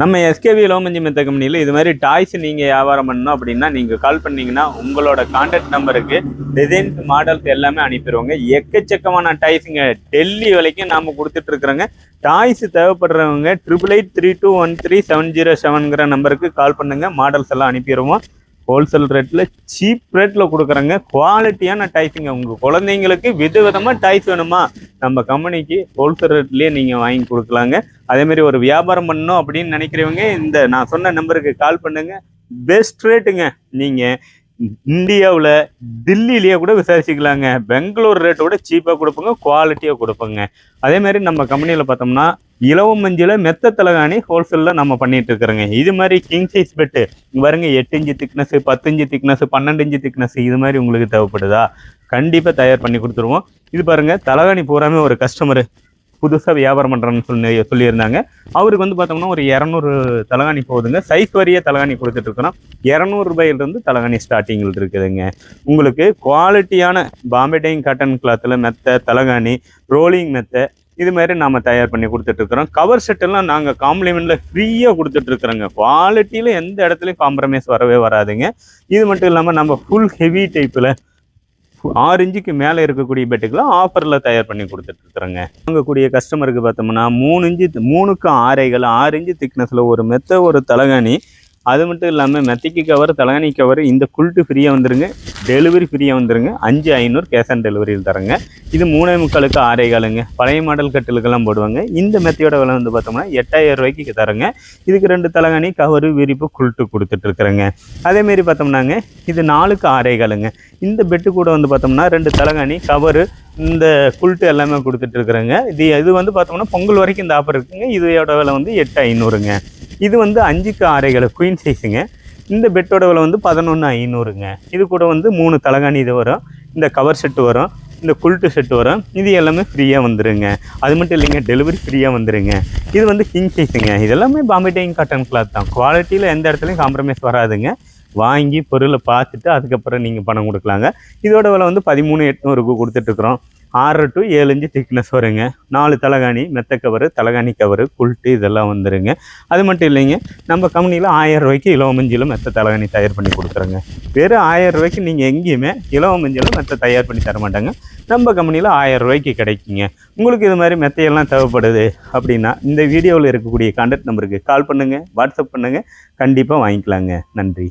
நம்ம எஸ்கேவி லோமஞ்சி மெத்த கம்பெனியில் இது மாதிரி டாய்ஸ் நீங்கள் வியாபாரம் பண்ணணும் அப்படின்னா நீங்கள் கால் பண்ணீங்கன்னா உங்களோட கான்டாக்ட் நம்பருக்கு டிசைன்ஸ் மாடல்ஸ் எல்லாமே அனுப்பிடுவோங்க. எக்கச்சக்கமான டாய்ஸுங்க டெல்லி வரைக்கும் நாம் கொடுத்துட்ருக்குறோங்க டாய்ஸ் தேவைப்படுறவங்க triple eight three two one three seven zero செவனுங்கிற நம்பருக்கு கால் பண்ணுங்க. மாடல்ஸ் எல்லாம் அனுப்பிடுவோம். ஹோல்சேல் ரேட்டில் சீப் ரேட்டில் கொடுக்குறோங்க. குவாலிட்டியான டாய்ஸுங்க உங்கள் குழந்தைங்களுக்கு விதவிதமாக டாய்ஸ் வேணுமா? நம்ம கம்பெனிக்கு ஹோல்சேல் ரேட்லேயே நீங்கள் வாங்கி கொடுக்கலாங்க. அதேமாதிரி ஒரு வியாபாரம் பண்ணணும் அப்படின்னு நினைக்கிறவங்க இந்த நான் சொன்ன நம்பருக்கு கால் பண்ணுங்க. பெஸ்ட் ரேட்டுங்க நீங்கள் இந்தியாவில் டில்லியிலேயே கூட விசாரிச்சுக்கலாங்க. பெங்களூர் ரேட்டோட சீப்பாக கொடுப்போங்க குவாலிட்டியாக கொடுப்போங்க. அதேமாதிரி நம்ம கம்பெனியில் பார்த்தோம்னா இலவம் மஞ்சில் மெத்த தலகாணி ஹோல்சேலில் நம்ம பண்ணிட்டு இருக்கிறோங்க. இது மாதிரி கிங் சைஸ் பெட்டு பாருங்க எட்டு இன்ச்சு திக்னஸ் பத்து இன்ச்சு திக்னஸ் பன்னெண்டு இன்ச்சு திக்னஸ் இது மாதிரி உங்களுக்கு தேவைப்படுதா? கண்டிப்பாக தயார் பண்ணி கொடுத்துருவோம். இது பாருங்க தலகாணி பூராமே ஒரு கஸ்டமர் புதுசாக வியாபாரம் பண்ணுறேன்னு சொல்லி சொல்லியிருந்தாங்க. அவருக்கு வந்து பார்த்தோம்னா ஒரு இரநூறு தலகாணி போகுதுங்க சைஸ் வரியே தலகாணி கொடுத்துட்ருக்குறோம் இரநூறுபாயிலிருந்து தலகாணி ஸ்டார்டிங்கில் இருக்குதுங்க. உங்களுக்கு குவாலிட்டியான பாம்பே டைங் காட்டன் கிளாத்தில் மெத்த தலகாணி ரோலிங் மெத்த இது மாதிரி நாம் தயார் பண்ணி கொடுத்துட்ருக்குறோம். கவர் செட்டெல்லாம் நாங்கள் காம்ப்ளிமெண்ட்டில் ஃப்ரீயாக கொடுத்துட்ருக்குறோங்க. குவாலிட்டியில் எந்த இடத்துலையும் காம்ப்ரமைஸ் வரவே வராதுங்க. இது மட்டும் இல்லாமல் நம்ம ஃபுல் ஹெவி டைப்பில் ஆறு இன்ச்சுக்கு மேலே இருக்கக்கூடிய பெட்டுக்கெல்லாம் ஆஃபரில் தயார் பண்ணி கொடுத்துட்ருக்குறோங்க. வாங்கக்கூடிய கஸ்டமருக்கு பார்த்தோம்னா மூணு இன்ச்சு மூணுக்கு ஆரைகள் ஆறு இன்ச்சு திக்னஸில் ஒரு மெத்த ஒரு தலகாணி அது மட்டும் இல்லாமல் மெத்திக்கு கவர் தலகாணி கவர் இந்த குல்ட்டு ஃப்ரீயாக வந்துருங்க. டெலிவரி ஃப்ரீயாக வந்துருங்க. அஞ்சு ஐநூறு கேஷ் ஆன் டெலிவரியில் தரங்க. இது மூணே முக்காலுக்கு ஆறே காலுங்க. பழைய மாடல் கட்டிலுக்கெல்லாம் போடுவாங்க. இந்த மெத்தையோட விலை வந்து பார்த்தோம்னா எட்டாயிரம் ரூபாய்க்கு தரங்க. இதுக்கு ரெண்டு தலகாணி கவரு விரிப்பு குல்ட்டு கொடுத்துட்ருக்குறேங்க அதேமாரி பார்த்தோம்னாங்க இது நாலுக்கு ஆறே காலுங்க. இந்த பெட்டு கூட வந்து பார்த்தோம்னா ரெண்டு தலகாணி கவரு இந்த குல்ட்டு எல்லாமே கொடுத்துட்ருக்குறேங்க இது இது வந்து பார்த்தோம்னா பொங்கல் வரைக்கும் இந்த ஆஃபர் இருக்குங்க. இதோட விலை வந்து எட்டு ஐநூறுங்க. இது வந்து அஞ்சுக்கு ஆறைகள் குயின் சைஸுங்க இந்த பெட்டோட விலை வந்து பதினொன்று ஐநூறுங்க. இது கூட வந்து மூணு தலகாணி இது வரும். இந்த கவர் செட்டு வரும். இந்த குல்ட்டு செட்டு வரும். இது எல்லாமே ஃப்ரீயாக வந்துடுங்க அது மட்டும் இல்லைங்க டெலிவரி ஃப்ரீயாக வந்துடுங்க இது வந்து கிங் சைஸுங்க இது எல்லாமே பாம்பே டைங் காட்டன் கிளாத் தான் குவாலிட்டியில் எந்த இடத்துலையும் காம்ப்ரமைஸ் வராதுங்க. வாங்கி பொருளை பார்த்துட்டு அதுக்கப்புறம் நீங்கள் பணம் கொடுக்கலாங்க. இதோட விலை வந்து பதிமூணு எட்நூறுக்கு கொடுத்துட்ருக்குறோம் ஆறு டு ஏழு இன்ச்சு திக்னஸ் வருங்க. நாலு தலகாணி மெத்த கவரு தலகாணி கவரு குல்ட்டு இதெல்லாம் வந்துடுங்க அது மட்டும் இல்லைங்க நம்ம கம்பெனியில் ஆயிரம் ரூபாய்க்கு இலவ மெத்த தலகாணி தயார் பண்ணி கொடுக்குறோங்க. வெறும் ஆயிரம் ரூபாய்க்கு நீங்கள் எங்கேயுமே இலவ மெத்த தயார் பண்ணி தர மாட்டாங்க. நம்ம கம்பெனியில் ஆயிரம் ரூபாய்க்கு கிடைக்குங்க. உங்களுக்கு இது மாதிரி மெத்தையெல்லாம் தேவைப்படுது அப்படின்னா இந்த வீடியோவில் இருக்கக்கூடிய கான்டாக்ட் நம்பருக்கு கால் பண்ணுங்கள் வாட்ஸ்அப் பண்ணுங்கள் கண்டிப்பாக வாங்கிக்கலாங்க. நன்றி.